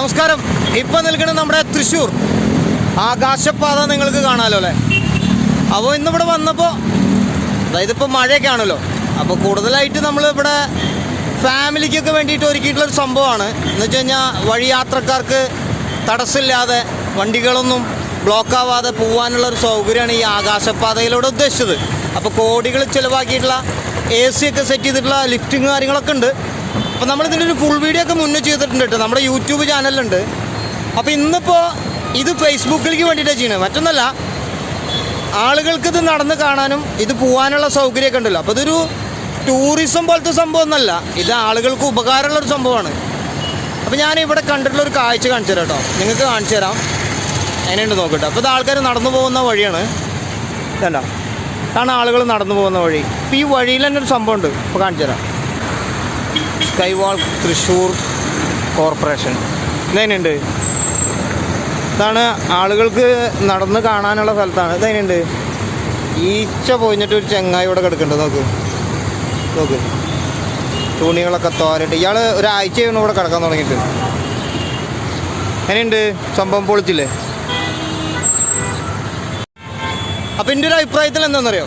നമസ്കാരം. ഇപ്പൊ നിൽക്കുന്നത് നമ്മുടെ തൃശ്ശൂർ. ആകാശപാത നിങ്ങൾക്ക് കാണാമല്ലോ അല്ലേ? അപ്പോൾ ഇന്നിവിടെ വന്നപ്പോൾ അതായത് ഇപ്പോൾ മഴയൊക്കെ ആണല്ലോ. അപ്പോൾ കൂടുതലായിട്ട് നമ്മൾ ഇവിടെ ഫാമിലിക്കൊക്കെ വേണ്ടിയിട്ട് ഒരുക്കിയിട്ടുള്ള ഒരു സംഭവമാണ്. എന്ന് വെച്ച് കഴിഞ്ഞാൽ വഴി യാത്രക്കാർക്ക് തടസ്സമില്ലാതെ വണ്ടികളൊന്നും ബ്ലോക്ക് ആവാതെ പോകാനുള്ള ഒരു സൗകര്യമാണ് ഈ ആകാശപാതയിലൂടെ ഉദ്ദേശിച്ചത്. അപ്പോൾ കോടികൾ ചിലവാക്കിയിട്ടുള്ള എ സി ഒക്കെ സെറ്റ് ചെയ്തിട്ടുള്ള ലിഫ്റ്റിങ് കാര്യങ്ങളൊക്കെ ഉണ്ട്. അപ്പോൾ നമ്മൾ ഇതിന്റെ ഒരു ഫുൾ വീഡിയോ ഒക്കെ മുന്നേ ചെയ്തിട്ടുണ്ട് കേട്ടോ. നമ്മുടെ യൂട്യൂബ് ചാനലുണ്ട് അപ്പോൾ ഇന്നിപ്പോൾ ഇത് ഫേസ്ബുക്കിലേക്ക് വേണ്ടിയിട്ടാണ് ചെയ്യുന്നത് മറ്റൊന്നല്ല ആളുകൾക്ക് ഇത് നടന്ന് കാണാനും ഇത് പോകാനുള്ള സൗകര്യമൊക്കെ ഉണ്ടല്ലോ. അപ്പോൾ ഇതൊരു ടൂറിസം പോലത്തെ സംഭവം ഒന്നല്ല. ഇത് ആളുകൾക്ക് ഉപകാരമുള്ള ഒരു സംഭവമാണ്. അപ്പോൾ ഞാൻ ഇവിടെ കണ്ടിട്ടുള്ള ഒരു കാഴ്ച കാണിച്ചു തരാം കേട്ടോ. നിങ്ങൾക്ക് കാണിച്ചു തരാം. എങ്ങനെയുണ്ട് നോക്കട്ടെ. അപ്പോൾ ഇത് ആൾക്കാർ നടന്നു പോകുന്ന വഴിയാണ്. വേണ്ട ഇതാണ് ആളുകൾ നടന്നു പോകുന്ന വഴി. ഇപ്പോൾ ഈ വഴിയിൽ തന്നെ ഒരു സംഭവമുണ്ട് ഇപ്പോൾ കാണിച്ചു തരാം. Skywalk Thrissur corporation. ഇതെങ്ങനെയുണ്ട്? ഇതാണ് ആളുകൾക്ക് നടന്ന് കാണാനുള്ള സ്ഥലത്താണ്. ഇതെങ്ങനെയുണ്ട്? ഈച്ച പോയിഞ്ഞിട്ട് ഒരു ചെങ്ങായി ഇവിടെ കിടക്കുന്നുണ്ട്. നോക്ക്. നോക്ക്. തുണികളൊക്കെ തോരട്ട് ഇയാൾ ഒരാഴ്ചയാണ് ഇവിടെ കിടക്കാൻ തുടങ്ങിയിട്ട്. എങ്ങനെയുണ്ട്? സംഭവം പൊളിച്ചില്ലേ? അപ്പം എന്റെ ഒരു അഭിപ്രായത്തിൽ എന്താണെന്നറിയോ?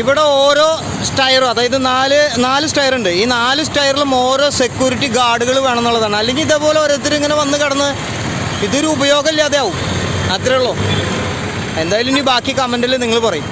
ഇവിടെ ഓരോ സ്റ്റയറും അതായത് നാല് നാല് സ്റ്റയർ ഉണ്ട് ഈ നാല് സ്റ്റയറിലും ഓരോ സെക്യൂരിറ്റി ഗാർഡുകൾ വേണം എന്നുള്ളതാണ് അല്ലെങ്കിൽ ഇതേപോലെ ഓരോരുത്തർ ഇങ്ങനെ വന്ന് കിടന്ന് ഇതൊരു ഉപയോഗമില്ലാതെ ആവും അത്രേ ഉള്ളൂ. എന്തായാലും ഇനി ബാക്കി കമന്റിൽ നിങ്ങൾ പറയും.